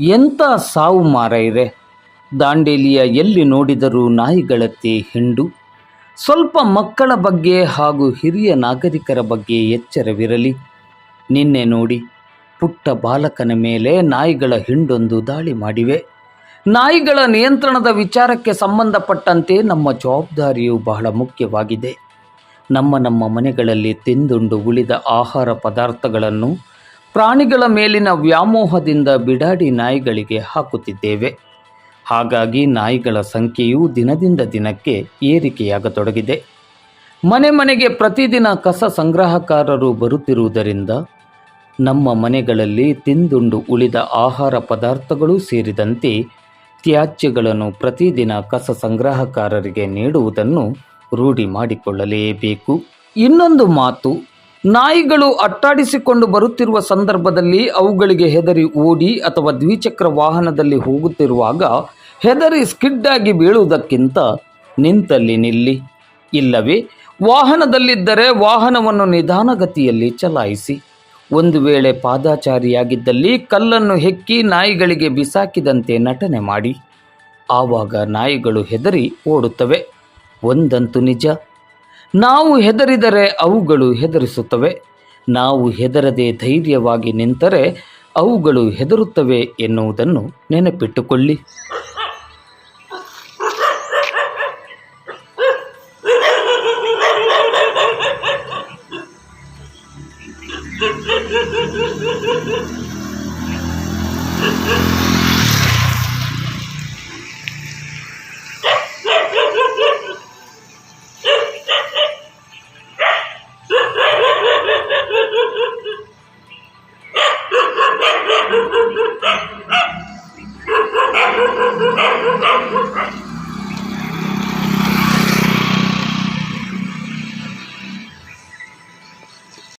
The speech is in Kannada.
ಎಂಥ ಸಾವು ಮಾರೈರೆ ದಾಂಡೇಲಿಯ ಎಲ್ಲಿ ನೋಡಿದರೂ ನಾಯಿಗಳತ್ತೆ ಹಿಂಡು. ಸ್ವಲ್ಪ ಮಕ್ಕಳ ಬಗ್ಗೆ ಹಾಗೂ ಹಿರಿಯ ನಾಗರಿಕರ ಬಗ್ಗೆ ಎಚ್ಚರವಿರಲಿ. ನಿನ್ನೆ ನೋಡಿ, ಪುಟ್ಟ ಬಾಲಕನ ಮೇಲೆ ನಾಯಿಗಳ ಹಿಂಡೊಂದು ದಾಳಿ ಮಾಡಿವೆ. ನಾಯಿಗಳ ನಿಯಂತ್ರಣದ ವಿಚಾರಕ್ಕೆ ಸಂಬಂಧಪಟ್ಟಂತೆ ನಮ್ಮ ಜವಾಬ್ದಾರಿಯು ಬಹಳ ಮುಖ್ಯವಾಗಿದೆ. ನಮ್ಮ ನಮ್ಮ ಮನೆಗಳಲ್ಲಿ ತಿಂದುಂಡು ಉಳಿದ ಆಹಾರ ಪದಾರ್ಥಗಳನ್ನು ಪ್ರಾಣಿಗಳ ಮೇಲಿನ ವ್ಯಾಮೋಹದಿಂದ ಬಿಡಾಡಿ ನಾಯಿಗಳಿಗೆ ಹಾಕುತ್ತಿದ್ದೇವೆ. ಹಾಗಾಗಿ ನಾಯಿಗಳ ಸಂಖ್ಯೆಯು ದಿನದಿಂದ ದಿನಕ್ಕೆ ಏರಿಕೆಯಾಗತೊಡಗಿದೆ. ಮನೆ ಮನೆಗೆ ಪ್ರತಿದಿನ ಕಸ ಸಂಗ್ರಹಕಾರರು ಬರುತ್ತಿರುವುದರಿಂದ ನಮ್ಮ ಮನೆಗಳಲ್ಲಿ ತಿಂದುಂಡು ಉಳಿದ ಆಹಾರ ಪದಾರ್ಥಗಳು ಸೇರಿದಂತೆ ತ್ಯಾಜ್ಯಗಳನ್ನು ಪ್ರತಿದಿನ ಕಸ ಸಂಗ್ರಹಕಾರರಿಗೆ ನೀಡುವುದನ್ನು ರೂಢಿ ಮಾಡಿಕೊಳ್ಳಲೇಬೇಕು. ಇನ್ನೊಂದು ಮಾತು ನಾಯಿಗಳು ಅಟ್ಟಾಡಿಸಿಕೊಂಡು ಬರುತ್ತಿರುವ ಸಂದರ್ಭದಲ್ಲಿ ಅವುಗಳಿಗೆ ಹೆದರಿ ಓಡಿ ಅಥವಾ ದ್ವಿಚಕ್ರ ವಾಹನದಲ್ಲಿ ಹೋಗುತ್ತಿರುವಾಗ ಹೆದರಿ ಸ್ಕಿಡ್ ಆಗಿ ಬೀಳುವುದಕ್ಕಿಂತ ನಿಂತಲ್ಲಿ ನಿಲ್ಲಿ. ಇಲ್ಲವೇ, ವಾಹನದಲ್ಲಿದ್ದರೆ ವಾಹನವನ್ನು ನಿಧಾನಗತಿಯಲ್ಲಿ ಚಲಾಯಿಸಿ. ಒಂದು ವೇಳೆ ಪಾದಾಚಾರಿಯಾಗಿದ್ದಲ್ಲಿ ಕಲ್ಲನ್ನು ಹೆಕ್ಕಿ ನಾಯಿಗಳಿಗೆ ಬಿಸಾಕಿದಂತೆ ನಟನೆ ಮಾಡಿ. ಆವಾಗ ನಾಯಿಗಳು ಹೆದರಿ ಓಡುತ್ತವೆ. ಒಂದಂತೂ ನಿಜ ನಾವು ಹೆದರಿದರೆ ಅವುಗಳು ಹೆದರಿಸುತ್ತವೆ. ನಾವು ಹೆದರದೆ ಧೈರ್ಯವಾಗಿ ನಿಂತರೆ ಅವುಗಳು ಹೆದರುತ್ತವೆ ಎನ್ನುವುದನ್ನು ನೆನಪಿಟ್ಟುಕೊಳ್ಳಿ.